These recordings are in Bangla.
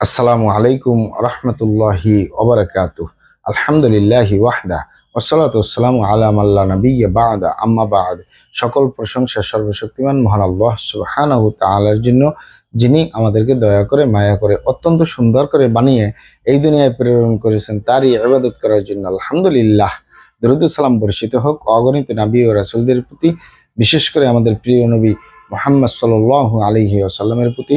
আসসালামু আলাইকুম রহমতুল্লাহি ওবরাকাত আলহামদুলিল্লাহি ওয়াহদা ওসলাত আলাম আল্লাহ নবিয়া বাদা, আম্মা বাদ। সকল প্রশংসা সর্বশক্তিমান মহান আল্লাহ সুবহানাহু তাআলার জন্য, যিনি আমাদেরকে দয়া করে, মায়া করে, অত্যন্ত সুন্দর করে বানিয়ে এই দুনিয়ায় প্রেরণ করেছেন, তারই ইবাদত করার জন্য আলহামদুলিল্লাহ। দরুদ সালাম বর্ষিত হোক, অগণিত নাবী ও রাসুলদের প্রতি, বিশেষ করে আমাদের প্রিয় নবী মোহাম্মদ সাল্লাল্লাহু আলাইহি ওয়াসাল্লামের প্রতি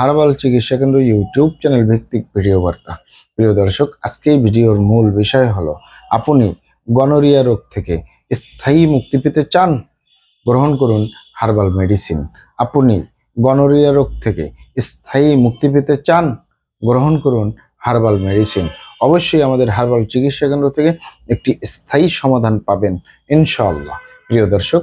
হার্বাল চিকিৎসা কেন্দ্র ইউটিউব চ্যানেল ভিত্তিক ভিডিও বার্তা। প্রিয় দর্শক, আজকে ভিডিওর মূল বিষয় হলো, আপনি গনোরিয়া রোগ থেকে স্থায়ী মুক্তি পেতে চান? গ্রহণ করুন হার্বাল মেডিসিন। আপনি গনোরিয়া রোগ থেকে স্থায়ী মুক্তি পেতে চান? গ্রহণ করুন হার্বাল মেডিসিন। অবশ্যই আমাদের হার্বাল চিকিৎসা কেন্দ্র থেকে একটি স্থায়ী সমাধান পাবেন, ইনশাআল্লাহ। প্রিয় দর্শক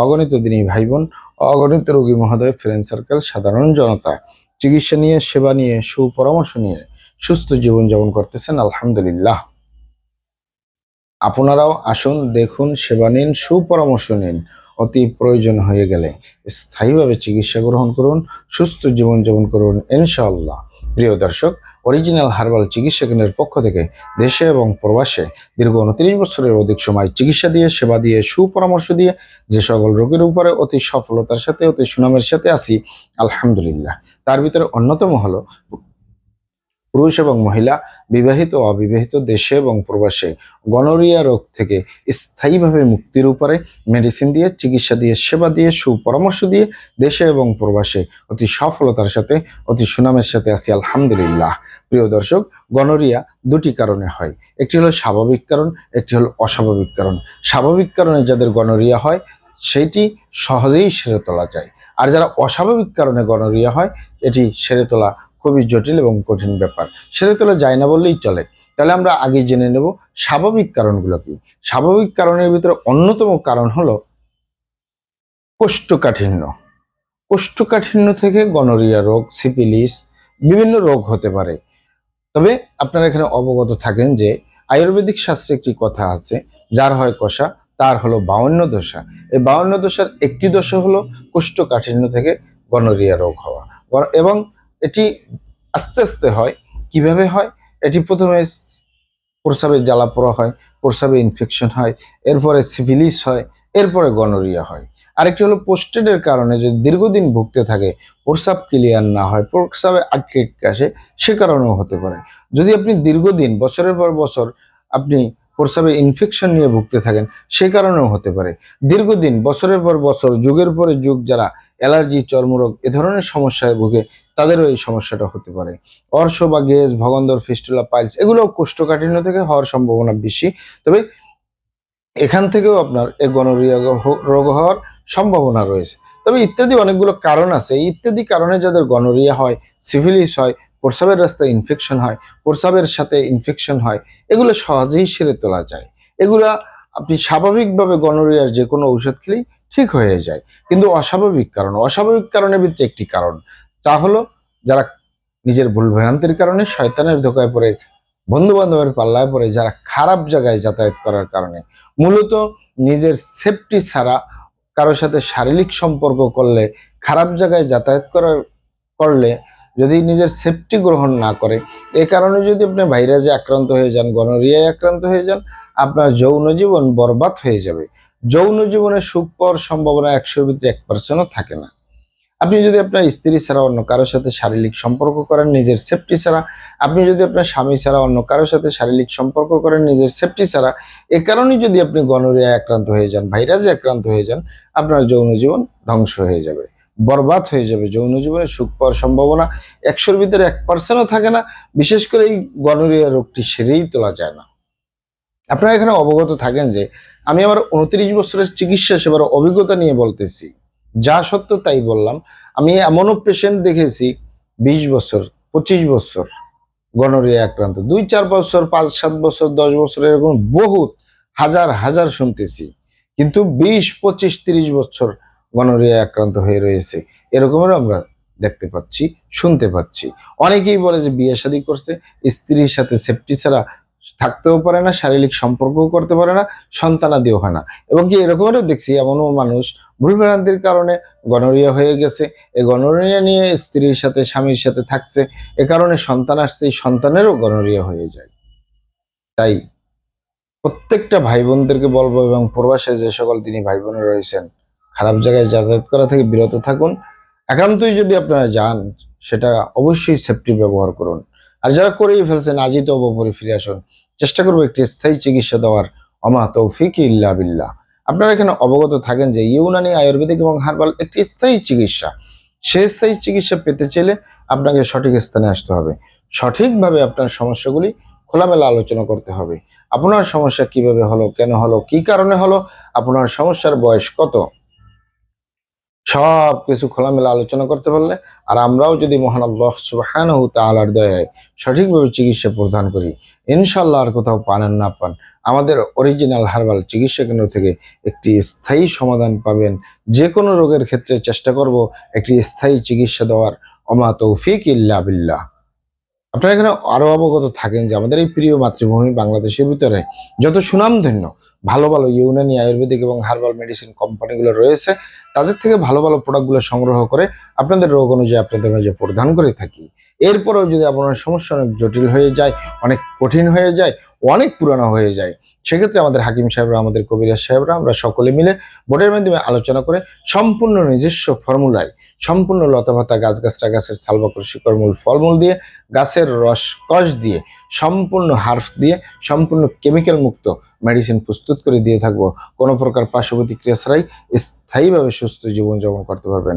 অগণিত দিনী ভাই বোন অগণিত রোগী মহোদয় ফ্রেন্ড সার্কেল সাধারণ জনতা। চিকিৎসা নিয়ে, সেবা নিয়ে, সুপরামর্শ নিয়ে সুস্থ জীবনযাপন করতেছেন, আলহামদুলিল্লাহ। আপনারাও আসুন, দেখুন, সেবা নিন, সুপরামর্শ নিন। অতি প্রয়োজন হয়ে গেলে স্থায়ীভাবে চিকিৎসা গ্রহণ করুন, সুস্থ জীবনযাপন করুন, ইনশাআল্লাহ। প্রিয় দর্শক অরিজিনাল হার্বাল চিকিৎসা কেন্দ্রের পক্ষ থেকে দেশে এবং প্রবাসে দীর্ঘ উনত্রিশ বছরের অধিক সময় চিকিৎসা দিয়ে, সেবা দিয়ে, সুপরামর্শ দিয়ে যে সকল রোগীর উপরে অতি সফলতার সাথে, অতি সুনামের সাথে আসি আলহামদুলিল্লাহ। তার ভিতরে অন্যতম হলো পুরুষ এবং মহিলা, বিবাহিত অবিবাহিত দেশে এবং প্রবাসে গনোরিয়া রোগ থেকে স্থায়ীভাবে মুক্তির উপরে মেডিসিন দিয়ে, চিকিৎসা দিয়ে, সেবা দিয়ে, সুপরামর্শ দিয়ে দেশে এবং প্রবাসে অতি সফলতার সাথে, অতি সুনামের সাথে আছি, আলহামদুলিল্লাহ। প্রিয় দর্শক, গনোরিয়া দুটি কারণে হয়। একটি হলো স্বাভাবিক কারণ, একটি হলো অস্বাভাবিক কারণ। স্বাভাবিক কারণে যাদের গনোরিয়া হয় সেইটি সহজেই সেরে তোলা যায়। আর যারা অস্বাভাবিক কারণে গনোরিয়া হয়, এটি সেরে তোলা খুবই জটিল এবং কঠিন ব্যাপার। সেরে তোলা যায় না বললেই চলে। তাহলে আমরা আগে জেনে নেব স্বাভাবিক কারণগুলো কি। স্বাভাবিক কারণের ভিতরে অন্যতম কারণ হলো কোষ্ঠকাঠিন্য। কোষ্ঠকাঠিন্য থেকে গনোরিয়া রোগ সিপিলিস বিভিন্ন রোগ হতে পারে। তবে আপনারা এখানে অবগত থাকেন যে আয়ুর্বেদিক শাস্ত্রে একটি কথা আছে, যার হয় কষা, তার হলো বাউন্ন দশা। এই বাউন্ন দশার একটি দশা হলো কোষ্ঠকাঠিন্য থেকে গনোরিয়া রোগ হওয়া। এবং এটি আস্তে আস্তে হয়। কীভাবে হয়? এটি প্রথমে প্রস্রাবে জ্বালা পোড়া হয়, প্রস্রাবে ইনফেকশন হয়, এরপরে সিভিলিস হয়, এরপরে গনোরিয়া হয়। আরেকটি হলো পোস্টেডের কারণে যদি দীর্ঘদিন ভুগতে থাকে, প্রস্রাব ক্লিয়ার না হয়, প্রস্রাবে আটকে আটকে আসে, সে কারণেও হতে পারে। যদি আপনি দীর্ঘদিন, বছরের পর বছর আপনি প্রস্রাবে ইনফেকশন নিয়ে ভুগতে থাকেন, সে কারণেও হতে পারে। দীর্ঘদিন, বছরের পর বছর, যুগের পরে যুগ, যারা অ্যালার্জি, চর্মরোগ এ ধরনের সমস্যায় ভুগে, তাদেরও এই সমস্যাটা হতে পারে। অর্শ বা গেজ ভগন্দর, ফিস্টুলা, পাইলস এগুলো কোষ্ঠকাঠিন্য থেকে হওয়ার সম্ভাবনা বেশি। তবে এখান থেকেও আপনার এই গনোরিয়া রোগ হওয়ার সম্ভাবনা রয়েছে। তবে ইত্যাদি অনেকগুলো কারণ আছে। ইত্যাদি কারণে যাদের গনোরিয়া হয় সিভিলিস হয় প্রস্রাবের রাস্তায় ইনফেকশন হয়, প্রস্রাবের সাথে ইনফেকশন হয়, এগুলো সহজেই সেরে তোলা যায়। এগুলা আপনি স্বাভাবিকভাবে গনোরিয়ার যে কোনো ঔষধ খেলেই ঠিক হয়ে যায়। কিন্তু অস্বাভাবিক কারণ, অস্বাভাবিক কারণের ভিতরে একটি কারণ, তা হলো যারা নিজের ভুল ভ্রান্তির কারণে শয়তানের ধোকায় পড়ে বন্ধু বান্ধবের পাল্লায় পড়ে, যারা খারাপ জায়গায় যাতায়াত করার কারণে। মূলত নিজের সেফটি ছাড়া কারোর সাথে শারীরিক সম্পর্ক করলে, খারাপ জায়গায় যাতায়াত করার, করলে যদি নিজের সেফটি গ্রহণ না করে, এ কারণে যদি আপনি ভাইরাসে আক্রান্ত হয়ে যান গনোরিয়ায় আক্রান্ত হয়ে যান, আপনার যৌন জীবন বরবাদ হয়ে যাবে। যৌন জীবনে সুখ পাওয়ার সম্ভাবনা একশোর ভিতরে এক পার্সেন্টও থাকে না। আপনি যদি আপনার স্ত্রী ছাড়া অন্য কারোর সাথে শারীরিক সম্পর্ক করেন, নিজের সেফটি ছাড়া, আপনি যদি আপনার স্বামী ছাড়া অন্য কারোর সাথে শারীরিক সম্পর্ক করেন, নিজের সেফটি ছাড়া, এ কারণেই যদি আপনি গনোরিয়া আক্রান্ত হয়ে যান, ভাইরাসে আক্রান্ত হয়ে যান, আপনার যৌন জীবন ধ্বংস হয়ে যাবে। বরবাদ হয়ে যাবে। যৌন জীবনে সুখ পাওয়ার সম্ভাবনা একশোর ভিতরে এক পার্সেন্টও থাকে না। বিশেষ করে এই গনোরিয়া রোগটি সেরেই তোলা যায় না। আপনারা এখানে অবগত থাকেন যে, আমি আমার উনত্রিশ বছরের চিকিৎসা সেবার অভিজ্ঞতা নিয়ে বলতেছি। যা সত্য তাই বললাম। আমি এমনও পেশেন্ট দেখেছি, বিশ বছর, পঁচিশ বছর গনোরিয়া আক্রান্ত। দুই, চার বছর, পাঁচ, সাত বছর, দশ বছর এরকম বহুত, হাজার হাজার শুনতেছি। কিন্তু বিশ, পঁচিশ, তিরিশ বছর গনোরিয়া আক্রান্ত হয়ে রয়েছে। এরকমেরও আমরা দেখতে পাচ্ছি, শুনতে পাচ্ছি। অনেকেই বলে যে বিয়ে শাদী করছে, স্ত্রীর সাথে সেফটি ছাড়া থাকতেও পারে না, শারীরিক সম্পর্কও করতে পারে না, সন্তানাদিও হয় না। এবং কি এরকমেরও দেখছি, এমনও মানুষ ভুলভ্রান্তির কারণে গনোরিয়া হয়ে গেছে। এই গনোরিয়া নিয়ে স্ত্রীর সাথে, স্বামীর সাথে থাকছে, এ কারণে সন্তান আসছে, এই সন্তানেরও গনোরিয়া হয়ে যায়। তাই প্রত্যেকটা ভাই বোনদেরকে বলব এবং প্রবাসে যে সকল তিনি ভাই বোন রয়েছেন খারাপ জায়গায় যাতায়াত করা থেকে বিরত থাকুন। একান্তই যদি আপনারা যান, সেটা অবশ্যই সেফটি ব্যবহার করুন। আর যারা করেই ফেলছেন, আজই তো অবপরে ফিরে আসুন। চেষ্টা করব একটি স্থায়ী চিকিৎসা দেওয়ার। অমা তৌফিক ইল্লা বিল্লাহ। আপনারা এখানে অবগত থাকেন যে ইউনানি আয়ুর্বেদিক এবং হার্বাল একটি স্থায়ী চিকিৎসা। সে স্থায়ী চিকিৎসা পেতে চাইলে আপনাকে সঠিক স্থানে আসতে হবে। সঠিকভাবে আপনার সমস্যাগুলি খোলামেলা আলোচনা করতে হবে। আপনার সমস্যা কীভাবে হলো, কেন হলো, কি কারণে হলো, আপনার সমস্যার বয়স কত? সব কিছু খোলামেলা আলোচনা করতে পারলে, আর আমরাও যদি মহান আল্লাহ সুবহানাহু তাআলার দয়ায় সঠিকভাবে চিকিৎসা প্রদান করি ইনশাল্লাহ আর কোথাও পান না পান। আমাদের অরিজিনাল হার্বাল চিকিৎসা কেন্দ্র থেকে একটি স্থায়ী সমাধান পাবেন। যে কোনো রোগের ক্ষেত্রে চেষ্টা করব একটি স্থায়ী চিকিৎসা দেওয়ার। অমা তৌফিক ইল্লা বিল্লাহ। আপনারা এখানে আরও অবগত থাকেন যে আমাদের এই প্রিয় মাতৃভূমি বাংলাদেশের ভিতরে যত সুনামধন্য ভালো ভালো ইউনানি আয়ুর্বেদিক এবং হার্বাল মেডিসিন কোম্পানিগুলো রয়েছে, তাদের থেকে ভালো ভালো প্রোডাক্টগুলো সংগ্রহ করে আপনাদের রোগ অনুযায়ী আপনাদের মাঝে প্রদান করে থাকি। এরপরেও যদি আপনার সমস্যা অনেক জটিল হয়ে যায়, অনেক কঠিন হয়ে যায়, অনেক পুরানো হয়ে যায় সেক্ষেত্রে আমাদের হাকিম সাহেবরা, আমাদের কবিরাজ সাহেবরা, আমরা সকলে মিলে বোর্ডের মাধ্যমে আলোচনা করে সম্পূর্ণ নিজস্ব ফর্মুলায়, সম্পূর্ণ লতাপাতা গাছ গাছটা গাছের সালবাকর শিকড়মূল ফলমূল দিয়ে, গাছের রস কষ দিয়ে, সম্পূর্ণ হার্ফ দিয়ে, সম্পূর্ণ কেমিক্যাল মুক্ত মেডিসিন প্রস্তুত করে দিয়ে থাকব। কোনো প্রকার পার্শ্ব প্রতিক্রিয়া ছাড়াই স্থায়ীভাবে সুস্থ জীবনযাপন করতে পারবেন